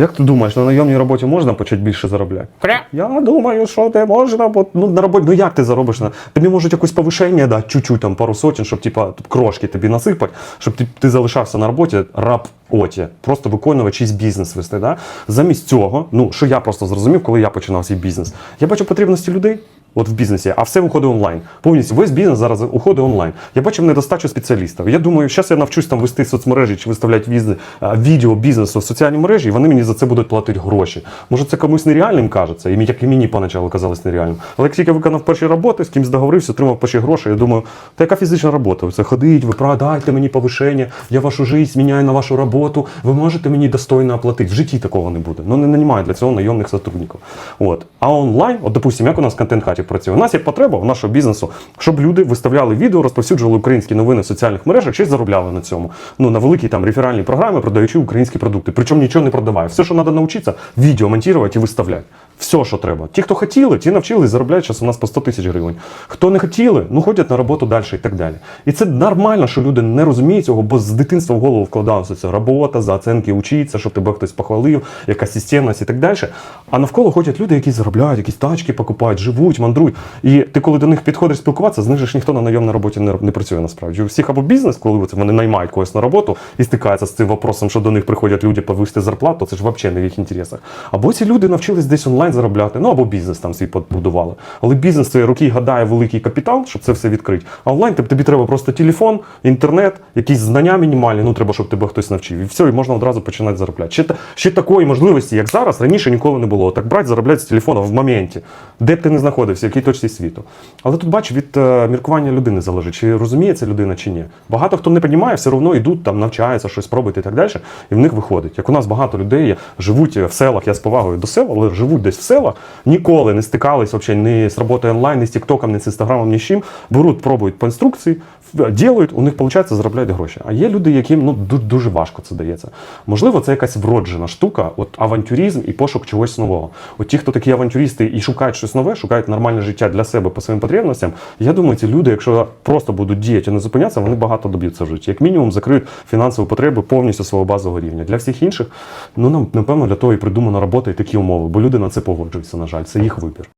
Як ти думаєш, на найомній роботі можна почати більше заробляти? Я думаю, що ти можна, бо ну на роботі, ну як ти заробиш на тобі можуть якось повишення дати, чуть-чуть там пару сотень, щоб типа крошки тобі насипати, щоб ти, ти залишався на роботі раб оті, просто виконувати чийсь бізнес вести. Да? Замість цього, ну що я просто зрозумів, коли я починав свій бізнес, я бачу потрібності людей. От в бізнесі, а все виходить онлайн. Повністю весь бізнес зараз уходить онлайн. Я бачив недостачу спеціалістів. Я думаю, зараз я навчусь там вести соцмережі чи виставляти віз- відео бізнесу в соціальні мережі, і вони мені за це будуть платити гроші. Може, це комусь нереальним кажеться, і як і мені поначалу казалось нереальним. Але як тільки виконав перші роботи, з кимось договорився, отримав перші гроші, я думаю, та яка фізична робота? Це ходить, ви продайте мені повишення, я вашу життя зміняю на вашу роботу, ви можете мені достойно оплатити. В житті такого не буде. Ну не нанімають для цього найомних сотрудників. От. А онлайн, от допустимо, як у нас контент хаті працює. У нас є потреба у нашого бізнесу, щоб люди виставляли відео, розповсюджували українські новини в соціальних мережах, ще заробляли на цьому. Ну на великій там реферальній програмі, продаючи українські продукти. Причому нічого не продаває. Все, що треба навчитися, відео монтувати і виставляти. Все, що треба. Ті, хто хотіли, ті навчились, заробляють зараз у нас по 100 тисяч гривень. Хто не хотіли, ну ходять на роботу далі і так далі. І це нормально, що люди не розуміють цього, бо з дитинства в голову вкладалося це робота, за оценки учиться, щоб тебе хтось похвалив, якась системність і так далі. А навколо ходять люди, які заробляють, якісь тачки покупають, живуть, мандрують. І ти, коли до них підходиш спілкуватися, з них ж ніхто на найомній роботі не, не працює насправді. У всіх або бізнес, коли вони наймають когось на роботу і стикаються з цим вопросом, що до них приходять люди повисти зарплату, це ж взагалі не в їх інтересах. Або ці люди навчились десь онлайн заробляти, ну або бізнес там свій побудували. Але бізнес це руки гадає великий капітал, щоб це все відкрити. А онлайн тобі треба просто телефон, інтернет, якісь знання мінімальні. Ну треба, щоб тебе хтось навчив. І все, і можна одразу починати заробляти. Ще, ще такої можливості, як зараз, раніше ніколи не було. Так брати, заробляти з телефону в моменті, де б ти не знаходився, в якій точці світу. Але тут бач, від е, міркування людини залежить, чи розуміє це людина, чи ні. Багато хто не розуміє, все одно йдуть там, навчаються, щось пробують і так далі. І в них виходить. Як у нас багато людей живуть в селах, я з повагою до сел, але живуть десь в селах, ніколи не стикались взагалі ні з роботою онлайн, ні з Тіктоком, ні з інстаграмом, ні з чим. Беруть, пробують по інструкції, ділають, у них виходить, заробляють гроші. А є люди, яким ну дуже важко це дається. Можливо, це якась вроджена штука, от авантюризм і пошук чогось нового. От ті, хто такі авантюристи і шукають щось нове, шукають нормальне життя для себе по своїм потребностям. Я думаю, ці люди, якщо просто будуть діяти і не зупинятися, вони багато доб'ються в житті. Як мінімум, закриють фінансові потреби повністю свого базового рівня. Для всіх інших, ну нам напевно для того і придумана робота і такі умови, бо люди на це погоджуються. На жаль, це їх вибір.